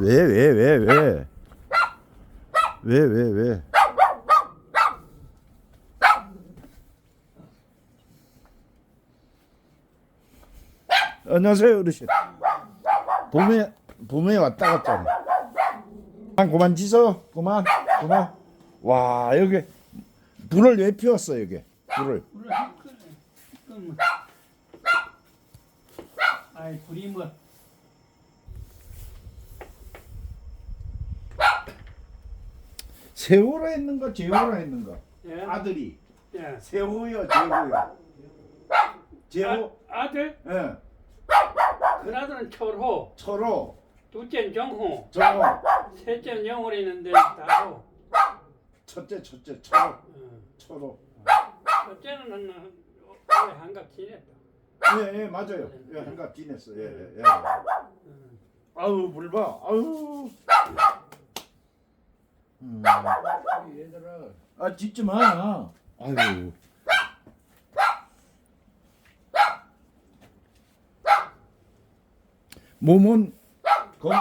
왜, 왜, 왜, 왜? 왜, 왜, 왜? 안녕하세요, 어르신. 봄에, 봄에 왔다 갔잖아. 그만, 그만 짖어. 그만, 그만. 와, 여기, 불을 왜 피웠어, 여기? 불을. 음. 아이 불이 뭐 세호라 했는가, 제호라 했는가? 예? 아들이. 예. 세호요, 제호요. 제호, 아, 아들 예, 큰아들은 철호 철호, 둘째는 정호 정호, 셋째는 영월 있는데 다호 첫째, 첫째, 철호, 어. 철호. 첫째는 한 올해 한갑 지냈다 예, 예, 맞아요. 예, 한갑 지냈어. 예, 예, 예. 음. 아우, 물 봐. 아우. 음. 얘들아 아, 짖지 마. 아유. 몸은 건,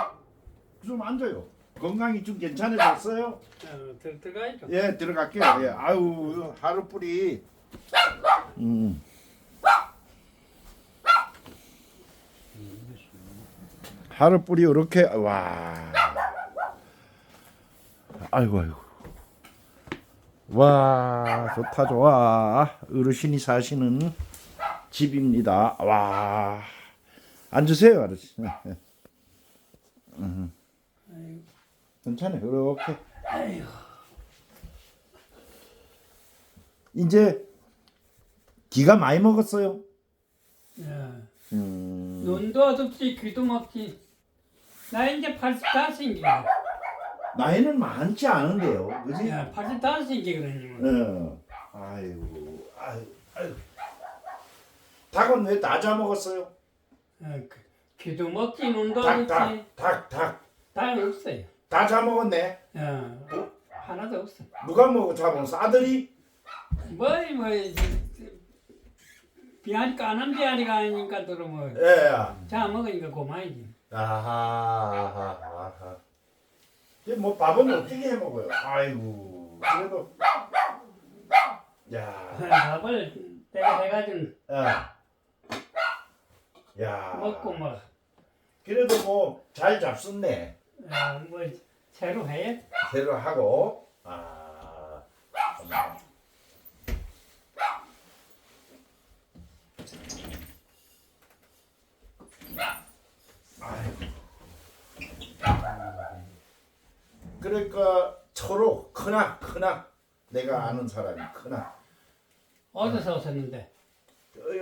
좀 앉아요. 건강이 좀 괜찮아졌어요? 어, 들, 들어가야죠 예, 들어갈게요. 예. 아유, 하루 뿌리. 음. 하루 뿌리 이렇게 와. 아이고 아이고. 와, 좋다 좋아. 어르신이 사시는 집입니다. 와. 앉으세요, 아저씨. 음. 괜찮아요. 이렇게. 이제 기가 많이 먹었어요. 예. 음. 눈도 어둡지 귀도 먹지 나 이제 85인데 나이는 많지 않은데요, 그지? 예, 85인데 그러니 예. 아이고, 아이고, 아이고. 닭은 왜다 잡먹었어요? 어, 그, 귀도 먹지 눈도 닭, 닭, 닭, 닭. 다 없어요 다 잡먹었네. 어, 하나도 없어 누가 먹어 잡먹었어? 아들이? 뭐이 뭐 비아리 까는 비아리가 아니니까 들어 뭐 예. 자 먹으니까 고마이지 아하, 아하. 이게 뭐 밥은 어떻게 해 먹어요? 아이고, 그래도. 야, 밥을 내가 해가지고 야, 야. 먹고 뭐 그래도 뭐 잘 잡숫네. 어, 뭐 새로 해 새로 하고 아 어머. 아이고. 그러니까 서로 크나 크나 내가 아는 사람이 크나. 어디서 오셨는데?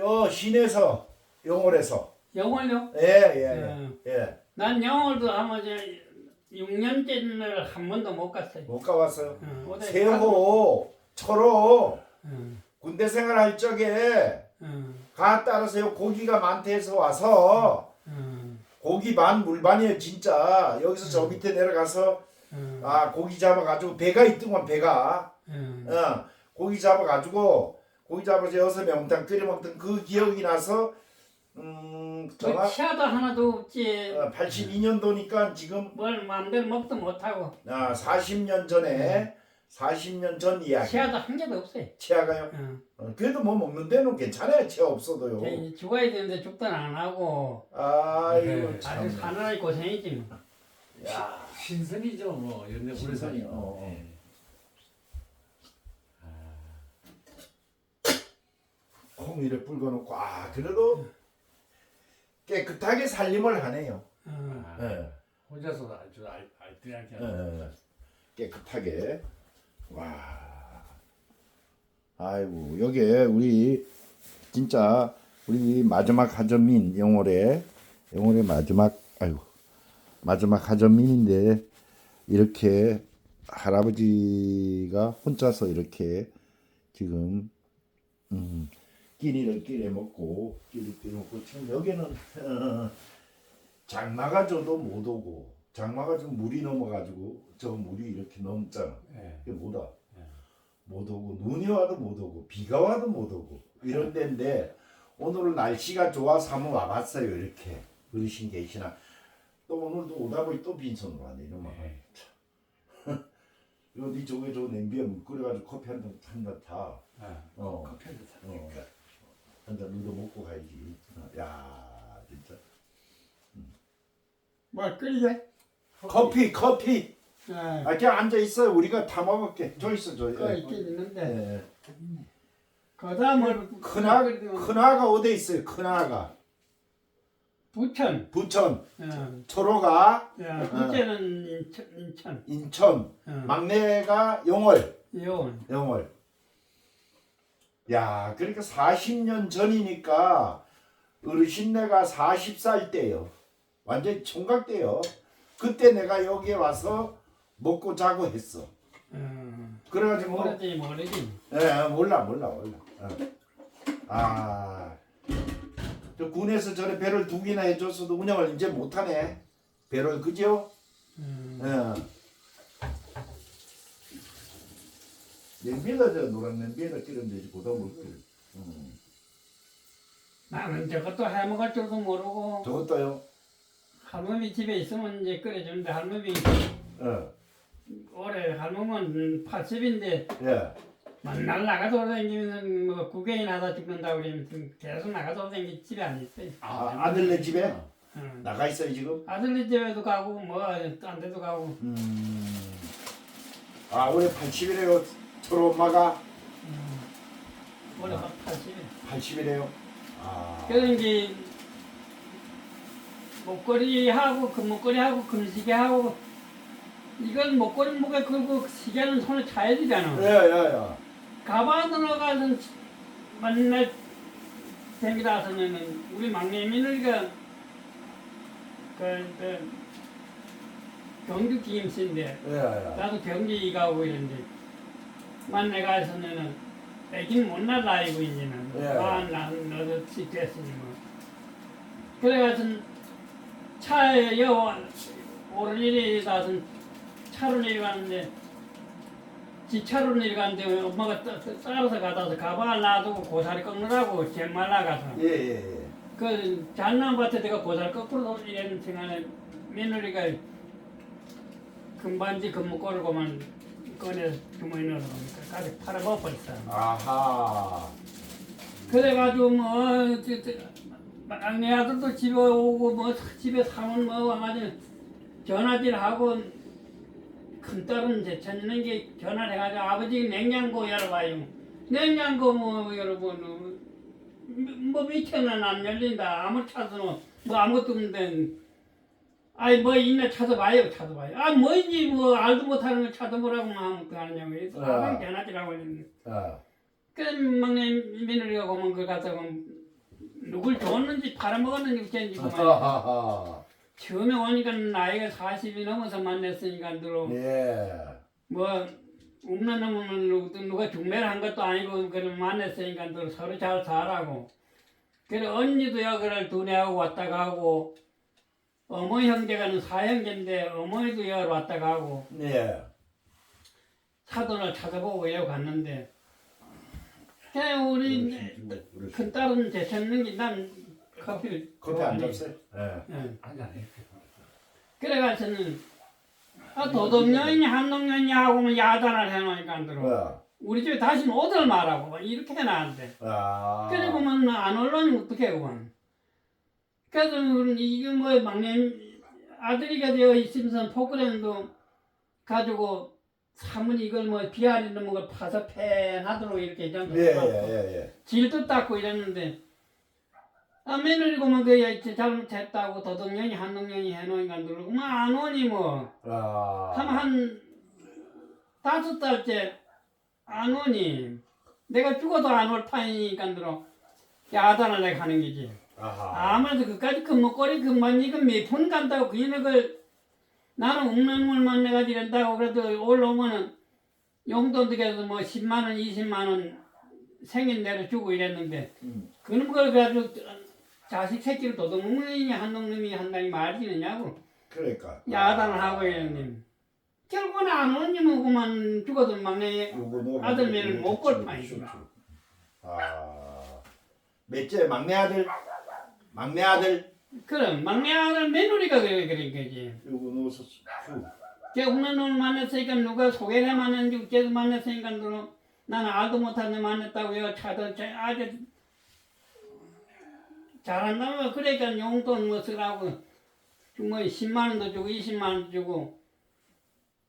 어 시내에서 영월에서. 영월요? 예예예. 예, 난 영월도 아마 이제 6년째를 한 번도 못 갔어요. 못 가봤어요? 어, 어디 세호 철호. 어, 군대 생활할 적에 어, 가 따라서요 고기가 많대서 와서 어, 고기 반 물반이에요 진짜. 여기서 저 밑에 내려가서 어, 아 고기 잡아가지고 배가 있더만 배가 어. 어 고기 잡아가지고 고기 잡아서 여섯 명탕 끓여 먹던 그 기억이 나서 음그 저가 치아도 하나도 없지. 어, 82년도니까 지금 뭘 마음대로 먹도 못하고 아 40년 전에 40년 전 이야기 치아도 한 개도 없어요. 치아가요 어. 어, 그래도 뭐 먹는 데는 괜찮아요 치아 없어도요 이제 죽어야 되는데 죽도 안 하고 아이고 네, 아주 참 사느라니 고생이지 뭐. 야. 신선이죠 뭐 연내 오래 신선이, 사니까. 어, 어. 예. 콩이를 불거놓고 아 그래도 깨끗하게 살림을 하네요. 어. 아, 예, 혼자서 아주 알, 알뜰하게 예, 예. 깨끗하게 와. 아이고 여기에 우리 진짜 우리 마지막 하전민 영월의 영월의 마지막 아이고 마지막 하전민인데 이렇게 할아버지가 혼자서 이렇게 지금 음, 끼니를 끼래 먹고 끼를 끼래 먹고 지금 여기는 어, 장마가 줘도 못 오고 장마가 좀 물이 넘어가지고 저 물이 이렇게 넘잖아 예. 이게 뭐다 예. 못 오고 눈이 와도 못 오고 비가 와도 못 오고 이런 데인데 오늘은 날씨가 좋아서 한번 와봤어요 이렇게 어르신 계시나 또 오늘도 오다 보니 또 빈손으로 왔네 이놈아. 네. 이거 네 저기 저 냄비에 물 끓여가지고 커피 한잔 한잔 타. 아, 어. 커피 한잔 어. 사니까. 한잔 너도 먹고 가야지. 어, 야 진짜. 뭐 끓이게? 커피 커피. 예. 아 그냥 앉아 있어. 우리가 다 먹을게. 저 있어 저. 그 예. 있긴 있는데 예. 그다음을 큰아 큰아가 어디 있어요? 큰아가 부천. 부천, 예. 초로가 예. 부천은 인천. 인천. 인천, 예. 막내가 영월. 요. 영월. 야, 그러니까 40년 전이니까 어르신네가 40살 때요. 완전 총각 때요. 그때 내가 여기에 와서 먹고 자고 했어. 어. 그래가지고 뭐, 모르지 모르지. 예, 몰라 몰라 몰라. 어. 아, 저 군에서 저래 배를 두 개나 해줬어도 운영을 이제 못하네. 배를 그죠? 음. 예. 냄비에다 저 노란 냄비에다 끼면 되지 보다 못 끼. 음. 나는 저것도 해먹을 줄도 모르고 저것도요. 할머니 집에 있으면 이제 끓여주는데 할머니 예. 올해 할머니는 80인데 예. 맨날 나가서 다니면 뭐 구경이나 하다 죽는다 그러면 계속 나가서 다니기 집에 안 있어요. 아, 아들네 집에 응. 나가 있어요 지금. 아들네 집에도 가고 뭐딴 데도 가고 음. 아 올해 80이래요. 저로 엄마가 올해 80에. 80이래요. 아. 그래서 이제 목걸이 하고 금목걸이 하고 금시계 하고 이건 목걸이 목에 걸고 시계는 손에 차야 되잖아. 야야야. 가방 들어가서 맨날 댕기다서는 우리 막내 며느리가 그, 그 경주 기임씨인데 야야. 나도 경기 가고 이랬는데 만내 가서는 애긴 못날 나이고 이제는 예. 아나 너도 됐으니 뭐 그래가서 차에 여 오를 일이 나서 차로 내려가는데 지차로 내려가는데 엄마가 따, 따- 따라서 가다서 가방을 놔두고 고사리 꺾느라고 정말 나가서 예 예 예. 그 장난밭에 내가 고사리 거꾸로 돌리는 순간에 며느리가 금반지 금목걸이고만 꺼내서 주머니 넣어놓으니까 가서 팔아먹어버렸어 아하. 그래가지고 뭐 저, 저, 막내 아들도 집에 오고 뭐 집에 사면 뭐 와가지고 전화질 하고 큰 딸은 제천이는 게 전화를 해가지고 아버지 냉장고 열어봐요. 냉장고 뭐 여러분 뭐 밑에는 안 열린다. 아무 찾아도 뭐 아무것도 없는데 아이 뭐 있나 찾아봐요 찾아봐요. 아 뭐인지 뭐 알도 못하는 거 찾아보라고 아무것도 하느냐고 그래서 아. 아버지 전화질하고 했는데 아. 그 막내 며느리가 보면 그 갖다가 누굴 줬는지 팔아먹었는지 어쩐지 그만 하하하. 처음에 오니까 나이가 40이 넘어서 만났으니까 들어 예. 뭐 없는 놈은 누가 중매를 한 것도 아니고 그를 만났으니까 들어 서로 잘 살라고 그래 언니도요 그를 두뇌하고 왔다 가고 어머 형제가는 사형제인데 어머니도 여 왔다 가고 예. 사돈을 찾아보고 여기 갔는데 그냥 우리 그렇지. 큰 딸은 제쳤는 게난 커피를 커피 안 좋아하니. 잡어요? 예. 예. 한잔해. 그래가서는 아 도덕년이냐 한동년이냐 하고만 야단을 해놓으니까 안 들어. 뭐야? 우리 집에 다시는 오들 말하고 막 이렇게 해놨는데. 아. 그래 보면 안 올라오니 어떻게 그만. 그래서 우리 이게 뭐 막내 아들이가 되어 있으면서 포크레인도 가지고 사모니 이걸 뭐 비아리는 뭐 파서 팬 하도록 이렇게 좀 예예 예 예. 질도 닦고 이랬는데 아 며느리고 뭐그 잘못했다고 도덕년이 한동년이 해놓으니까 누르고 뭐안 오니 뭐 아. 한, 한 다섯 달째 안 오니 내가 죽어도 안 올 판이니까 들어 야단을 내가 하는 거지 아하. 아무래도 그까지 그 먹거리 그만 이거 몇푼 간다고 그 인력을 나는 없는 물만 내가 이런다고 그래도 올라오면은 용돈 득해서 뭐 10만 원 20만 원 생긴 대로 주고 이랬는데 음. 그런 걸 가지고 자식 새끼를 도둑놈이 한놈이 한다니 말지느냐고 그러니까. 야단을 하고 이랬는데 결국은 안뭐 그만 죽어도 막내 요거 너 아들 매를 못 그렇지, 걸 판이구나. 아. 몇째 막내 아들. 막내 아들. 그럼 막내 아들 며느리가 그래 그런 거지. 요거 넣어서 없는 놈을 만났으니까 누가 소개를 만났는지 걔도 만났으니까 너는 나는 알도 못하는 애 만났다고요. 차도 자- 아주 잘한다면 그러니까 용돈 뭐 쓰라고 뭐 10만 원도 주고 20만 원도 주고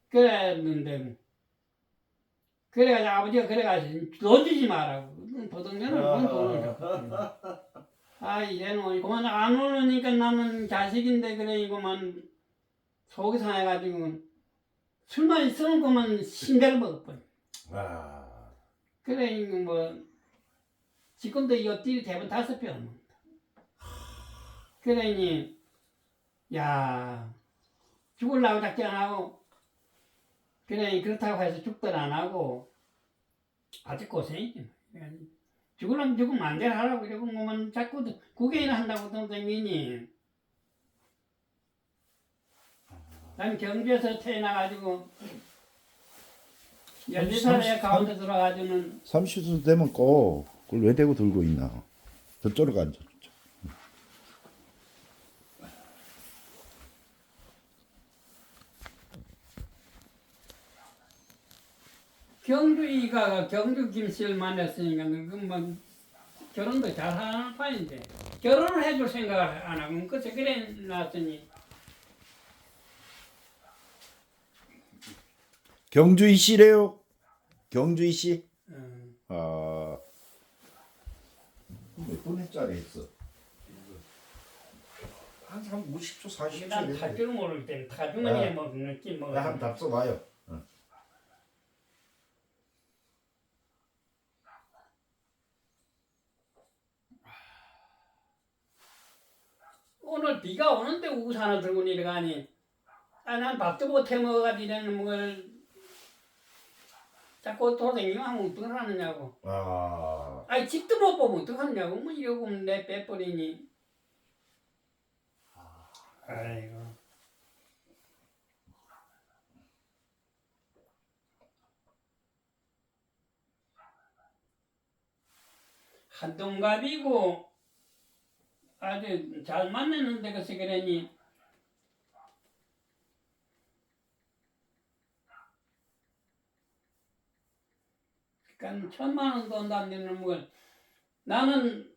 그랬는데 그래가지고 아버지가 그래가지고 넣어주지 말라고 보통년은 뭔 돈을 줘. 아 이제는 그만 안 오르니까 나는 자식인데 그래 이거만 속이 상해가지고 술만 있으면 그만 신배를 먹어버려 아. 그래 이거 뭐 지금도 이 옆뒤 대부분 다섯 병 그러니 야 죽을라고 작전 안 하고 그래 그렇다고 해서 죽들 안 하고 아주 고생이지 그래가지고 죽으려면 죽으면 안돼 하라고 이러고 뭐만 자꾸 국회의원 한다고 동생이니 난 경주에서 태어나가지고 14살에 가운데 들어가지고는 30수 되면 꼭 그걸 왜 대고 들고 있나? 저쪽으로 앉아. 경주이가 경주 김씨를 만났으니까 그뭐 결혼도 잘 하는 판인데 결혼을 해줄 생각을 안 하고 그래서 그래 놨더니 경주이 씨래요. 경주이 씨. 음, 아. 몇 분짜리 했어? 한 50초 40초. 난탈줄 모를 때 타주머니에 뭐 느낌 뭐 한번 답서 봐요. 오늘 비가 오는데 우산을 들고 내려가니? 아 난 밥도 못해 먹어가지고 뭘 자꾸 돌아다니면 하면 어떡하느냐고. 아. 아니 집도 못 보면 어떡하냐고. 뭐 이러고 내 빼버리니. 아이고. 한동갑이고 아주 잘 만났는데 그래서 그러니 그러니까 천만 원도 안 되는 걸 나는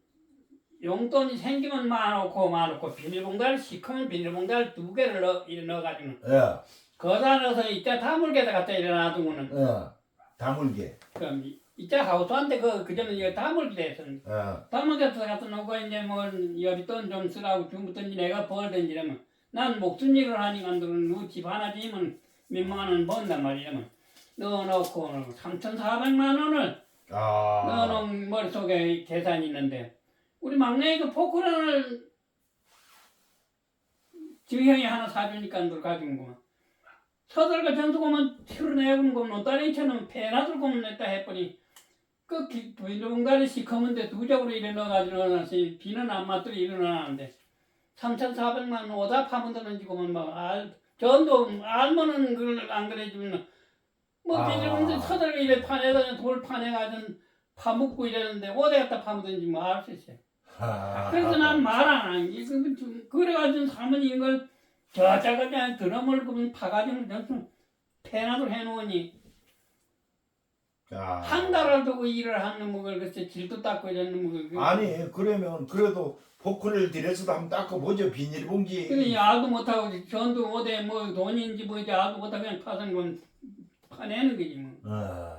용돈이 생기면 많고 많고 비닐봉다를 시커먼 비닐봉다를 두 개를 넣어가지고 예. 거기다 넣어서 이자 다물게다 갖다 이래 놔두고는 예. 다물게. 그럼 이- 이자 하우스한테 그 그전에 이거 다물게 됐었는데 예. 다물게다 갖다 놓고 이제 뭐 여비돈 좀 쓰라고 주무든지 내가 벌든지 이러면 난 목숨 일을 하니까 너집 하나 지면 몇만 원 번단 말이야 뭐. 넣어놓고 3,400만 원을 아. 너는 머릿속에 계산이 있는데 우리 막내 그 포크런을 지형이 하나 사주니까 늘 가지고 뭐 서들과 전수고만 틀어내고는 거면 딸이 처럼 패나 들 고만 냈다 해보니 그 비누봉다리 시커먼데 두 적으로 넣어가지고 넣어놨으니 비는 안 맞도록 일어나는데 3,400만 원 오다 파면 되는지고만 막 알 전도 알면은 그걸 안 그래주면 뭐 아. 비누봉다리 서들과 이래 파내다 돌 파내가지고 파묻고 이랬는데 어디 갖다 파묻든지 뭐 알 수 있어요. 아. 그래서 난 말안한 게, 그, 그래가지고 사모님 이걸 저자가 그냥 드럼을 그면 파가지고 패나도 해놓으니 아. 한 달을 두고 일을 하는 먹을 글쎄 질도 닦고 이러는 먹을 아니 그러면 그래도 포크를 들여서도 한번 닦아보죠 비닐봉지. 그래 야도 못하고 전도 어디 뭐 돈인지 뭐지 야도 못하고 그냥 파는 건 파내는 거지 뭐 아.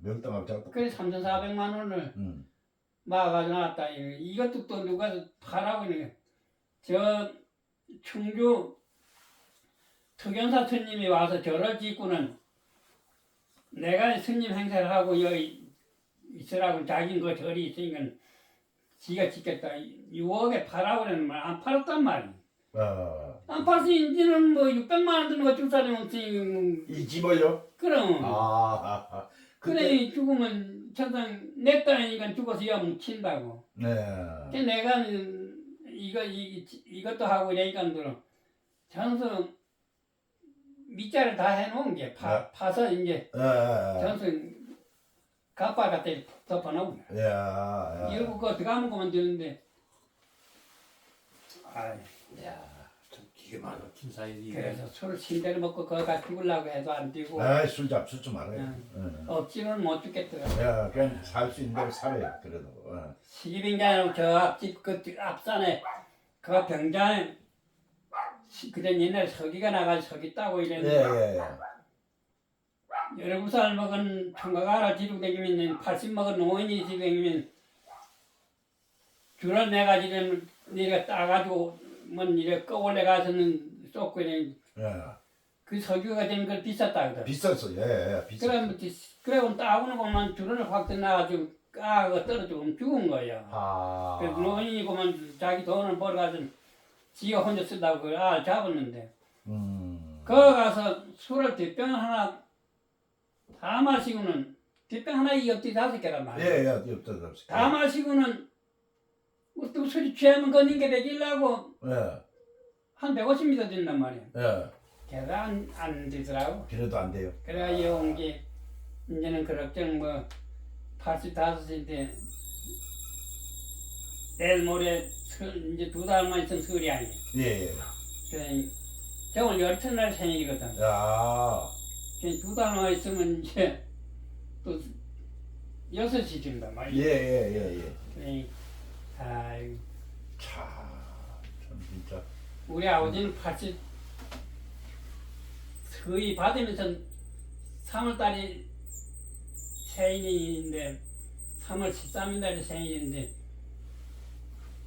명당하고 자꾸. 그래 3,400만 원을 음. 나왔다 이거. 이것도 또 누가 파라고 있는 저 충주 특연사 스님이 와서 절을 짓고는 내가 스님 행세를 하고 여기 있으라고 자기 그 절이 있으니까 지가 짓겠다 6억에 파라고 그러는 말안 팔았단 말이야 아. 안 팔아서 이제는 뭐 600만 원 드는 거줄 사람이 없으니 이 집을요? 그럼 아. 아, 아. 그래 죽으면 천상 내 딸이니까 죽어서 야 뭉친다고 네. 근데 내가 이거 이, 이것도 하고 이러니까 들어 전수 밑자를 다 해놓은 게 파, 파서 이제 예. 예. 전수 가빠 갖다 덮어놓은 거야 예. 예. 이러고 그거 들어가면 그만 되는데 아, 야참 기가 막힌 사이지. 그래서 술을 침대를 먹고 거기 가 죽으려고 해도 안 뛰고 아, 술 잡수지 말아요. 응. 응. 억지로는 못 죽겠더라. 야, 그냥 살 수 있는 대로 살아요. 그래도. 어. 시기빙자는 저 앞집 그 앞산에 그 병장에 시- 그전 옛날에 서기가 나가서 서기 따고 예, 이랬는데 예, 예. 열일곱 살 먹은 총각 하나 뒤로 다니면 80 먹은 노인이 뒤로 다니면 줄을 내가지고 내가 따가지고 뭐 이래 꺼올래 가서는 쏟고 이래 예. 그 석유가 되는 걸 비쌌다 그러 비쌌어. 예, 예. 비쌌어. 그러면 그래 따오는 것만 줄을 확 떠나가지고 까가 떨어지고 죽은 거예요. 아. 그래서 노인이 그만 자기 돈을 벌어가지고 지가 혼자 쓴다고 그알 잡았는데 음. 거기 가서 술을 뒷병 하나 다 마시고는 뒷병 하나 이 옆뒤 다섯 개란 말이야. 예, 예. 없다, 없다. 다 마시고는 뭐또 술이 취하면 걷는 게 되길라고 예. 한 150m 된단 말이야. 예. 걔도 안, 안 되더라고. 그래도 안 돼요. 그래가 이온 게 이제는 그럭저럭 뭐 85인데 내일 모레 설, 이제 두 달만 있으면 설이 아니야. 예, 예. 그래 저번 열천날 생일이거든. 야. 그두 달만 있으면 이제 또 여섯이 된단 예, 말이야. 예, 예, 예. 그래 아이 참, 참 진짜. 우리 아버지는 80 서희 받으면서 3월달이 생일인데 3월 13일 날이 생일인데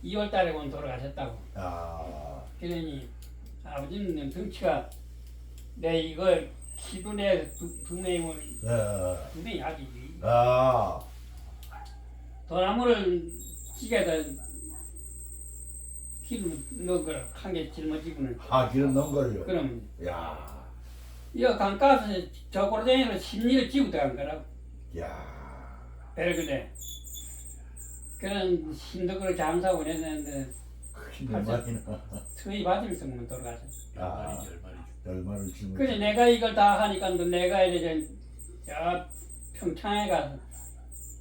2월 달에 건 돌아가셨다고. 야. 그러니 아버지는 덩치가 내 이거 기분에 두 명이 예. 두 명이 아주 아. 도나무를 찌개다 기름 넣은 걸한개 짊어지고는 아, 기름 넣은 걸요. 그럼 야. 이거 강가에서 저고로쟁이로 심리를 지고 들어간 거라고 야. 별그래 그런 신덕으로 장사하고 그랬는데 근데 많이 나. 서희 받으면서 뭐 돌아가서 아. 열 마리 열 마리. 얼마를 주면. 그래 내가 이걸 다 하니까 또 내가 이제 저 평창에 가서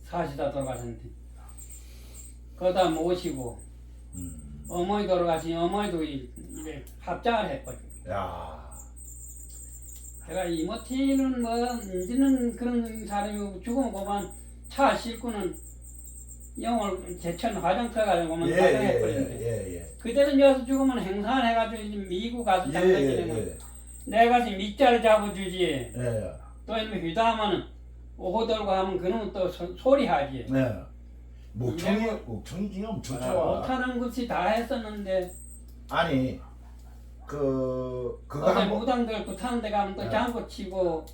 사시다 돌아가셨는데 거기다 모시고 음. 어머니 돌아가시니 어머니도 이- 이제 합장을 했거든 야. 제가 이모티는 뭐 이제는 그런 사람이 죽으면 그만 차 싣고는 영월 제천 화장터 가지고만 예, 화장했거든요. 예, 예, 예. 그때는 여기서 죽으면 행사를 해가지고 이제 미국 가서 예, 장사지는 예, 내가 가서 밑자를 잡아주지 예. 예. 또 이놈 휘다하면은 오호 들고 하면 그놈은 또 소, 소리하지 네. 목청이 목청이 지금 엄청 아, 좋아. 못하는 것이 다 했었는데 아니 그 그거 어제 한번 무당 들고 타는 데 가면 또 네. 장구 치고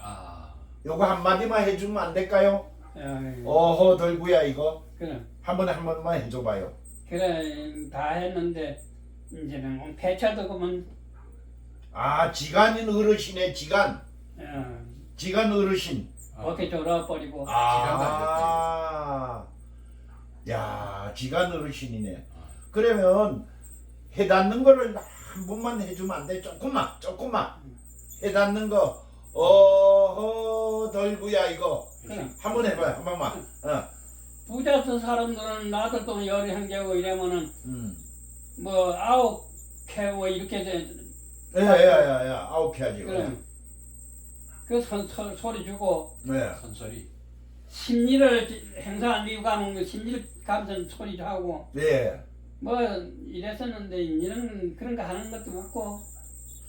아. 요거 한 마디만 해주면 안 될까요? 어, 어허 덜구야 이거 그래 한 번에 한 번만 해줘봐요. 그래 다 했는데 이제는 뭐 폐차도 그만 아 지간인 어르신의 지간 어, 지간 어르신. 어깨 졸아버리고 아. 야 지간 어르신이네. 그러면 해닿는 거를 한 번만 해주면 안 돼? 조금만 조금만 해닿는 거. 어허 덜구야 이거 그래. 한번 해봐요 한 번만. 어. 부자서 사람들은 나들 돈 열이 한개고 이러면은 음. 뭐 아홉 캐고 이렇게 돼 야야야야 아홉 해야지. 그럼 그 소, 소, 소리 주고 네. 선설이. 심리를 행사한 미국 가면 그 심리 감정 소리 하고 네. 뭐 이랬었는데 이제는 그런 거 하는 것도 없고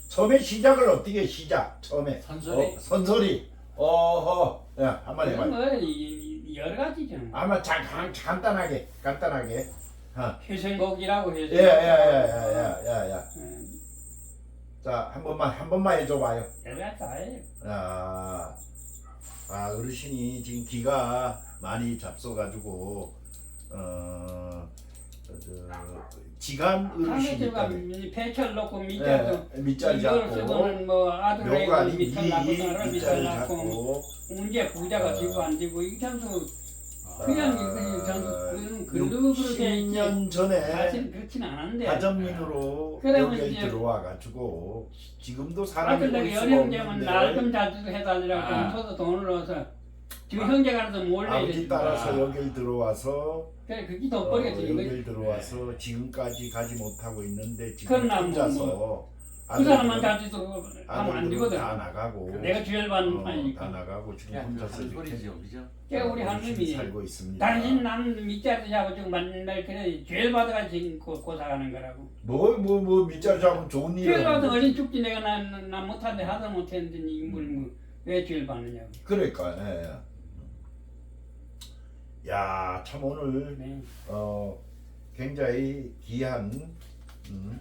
처음에 시작을 어떻게 시작? 처음에 선설이. 어, 선설이. 어허. 야, 한번 해봐. 이- 이- 여러 가지죠 아마 자, 간, 간단하게, 간단하게. 어. 회생곡이라고 해서 예, 예, 예, 예, 예, 예, 예. 음, 자, 한 번만, 한 번만 해줘봐요. 여러 가지 다 해요 아, 아 어르신이 지금 기가 많이 잡숴가지고 어, 지간 상대적으로 어르신이 폐철 놓고 예, 밑자리 이걸 잡고 쓰고는 뭐 아들 묘가 애고 아닌 밑에 이 낳고 사람 밑에 밑자리 낳고 잡고 문제 부자가 어. 지고 안 지고 이게 참수 아. 그냥 그냥 전부 글로 그렇게 있지 60년 전에 사실 그렇진 않은데 가전민으로 그러면 여기 이제 들어와 가지고 지금도 사람이 아들 올 수가 좀 없는데 자주 해달라고 아. 좀 서서 돈을 넣어서 지금 형제가 알아서 몰래 아버지 따라서 아. 여길 들어와서 그래 그게 돈벌이가 어, 되는 거지. 여길 들어와서 지금까지 가지 못하고 있는데 지금 그건 혼자서 그 사람만 아들들은- 하면 안 아들들은 되거든. 다 나가고 내가 주열 받는 어, 다 판이니까. 나가고 지금 그냥 혼자서 하는 이렇게 소리죠, 그죠? 걔 우리 열심히 할머니 살고 있습니다. 당신 남 밑자리 잡아주고 맨날 그래 죄를 받아가 지금 고, 고사하는 거라고. 뭐뭐 뭐 밑자리 잡으면 좋은 일. 죄를 받은 어린 죽지 내가 난나 못하는데 하다 못했는데 이물왜 죄를 받느냐고. 그러니까. 예. 예. 야, 참 오늘 네. 어 굉장히 귀한 음,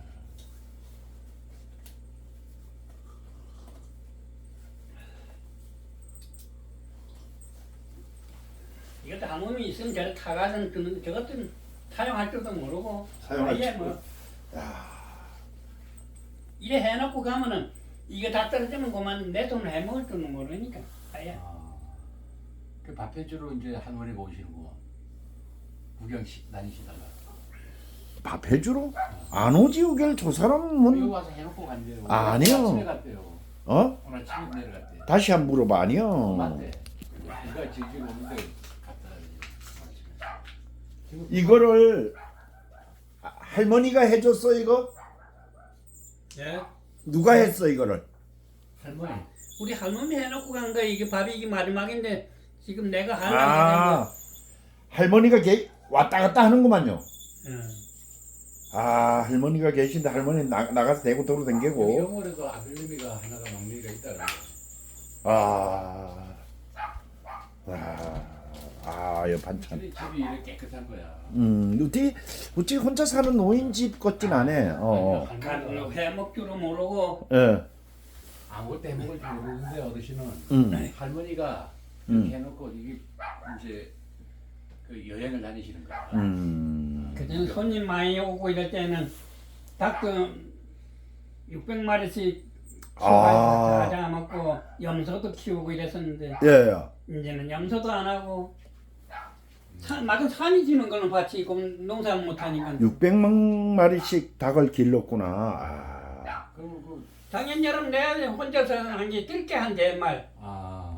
이것도 한몸이 있으면 저를 타가는 그는 저것들은 사용할 줄도 모르고 사용할 아예 줄 뭐. 야, 이래 해놓고 가면은 이거 다 떨어지면 그만 내 돈을 해먹을 줄은 모르니까. 아예 아, 그 밥해주러 이제 할머니가 오시는 거 구경식 다니시다가 밥 해주러 안 오지 우결 저 사람은 여기 와서 해놓고 간대요. 오늘 아니요. 아침에 갔대요. 어 오늘 아침에 내려갔대. 다시 한 번 물어봐 아니요. 맞대. 그가 지금 오는데 갔다 이거를 할머니가 해줬어 이거 예. 누가 했어 이거를 할머니 우리 할머니 해놓고 간거 이게 밥이 이게 마지막인데 지금 내가 하려고 아 할머니가 게, 왔다 갔다 하는구만요. 응. 아 할머니가 계신데 할머니 나, 나가서 대고 도로 댕기고 영월에도 아들내미가 하나가 막내가 있다 그래. 아, 아, 아, 이 반찬. 집이 집이 이렇게 깨끗한 거야. 음, 어떻게 어떻게 혼자 사는 노인 집 같진 않네. 어, 어. 간으로 해먹 줄은 모르고 예, 아무것도 해먹을 줄 모르는데 어르신은 음, 할머니가 음. 이렇게 해놓고 이게 이제 그 여행을 다니시는 거야. 음, 그전 손님 많이 오고 이럴 때는 닭도 600마리씩 아. 가자 먹고 염소도 키우고 이랬었는데 예, 예. 이제는 염소도 안 하고 산, 막은 산이 지는 거는 밭이 있고 농사를 못 하니까 600만 마리씩 닭을 길렀구나. 아, 그리고 그 작년 여름 내가 혼자서 한 게 뜰게 한 대말 아,